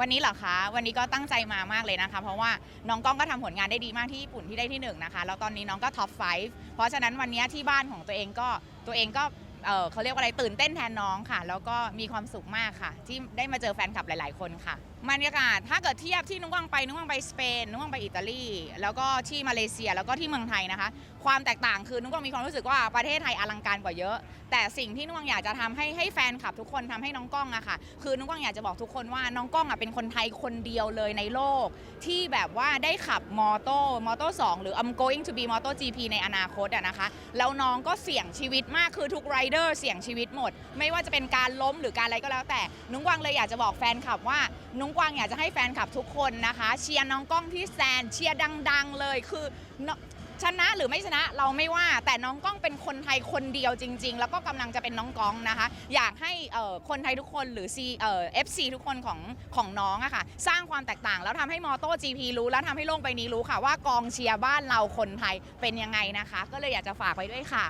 วันนี้เหรอคะ วันนี้ก็ตั้งใจมามากเลยนะคะ เพราะว่าน้องก้องก็ทำผลงานได้ดีมากที่ญี่ปุ่นที่ได้ที่หนึ่งนะคะ แล้วตอนนี้น้องก็ท็อป 5 เพราะฉะนั้นวันนี้ที่บ้านของตัวเองก็ตัวเองก็ เออเขาเรียกว่าอะไรตื่นเต้นแทนน้องค่ะ แล้วก็มีความสุขมากค่ะ ที่ได้มาเจอแฟนคลับหลาย ๆ คนค่ะบรรยากาศถ้าเกิดเทียบที่นุ้งวังไปนุ้งวังไปสเปนนุ้งวังไปอิตาลีแล้วก็ที่มาเลเซียแล้วก็ที่เมืองไทยนะคะ ความแตกต่างคือนุ้งวังมีความรู้สึกว่าประเทศไทยอลังการกว่าเยอะ แต่สิ่งที่นุ้งวังอยากจะทำให้ให้แฟนคลับทุกคนทำให้น้องก้องอะค่ะคือนุ้งวังอยากจะบอกทุกคนว่าน้องก้องอะเป็นคนไทยคนเดียวเลยในโลก ที่แบบว่าได้ขับมอโต้มอโต้2หรือ I'm going to be Moto GP ในอนาคตอะนะคะแล้วน้องก็เสี่ยงชีวิตมากคือทุกไรเดอร์เสี่ยงชีวิตหมด ไม่ว่าจะเป็นการล้มหรือการอะไรก็แล้ว แต่นุ้งกวางเลยอยากจะบอกแฟนคลับว่านุ้งกวางอยากจะให้แฟนคลับทุกคนนะคะ เชียร์น้องก้องที่แซนเชียร์ดัง ๆ เลยคือชนะหรือไม่ชนะเราไม่ว่าแต่น้องก้องเป็นคนไทยคนเดียวจริง ๆ แล้วก็กำลังจะเป็นน้องก้องนะคะ อยากให้คนไทยทุกคนหรือ C เอ่อ FC ทุกคนของของน้องอะค่ะ สร้างความแตกต่างแล้วทำให้มอโต้ GP รู้ แล้วทำให้โลกใบนี้รู้ค่ะว่ากองเชียร์บ้านเราคนไทยเป็นยังไงนะคะ ก็เลยอยากจะฝากไว้ด้วยค่ะ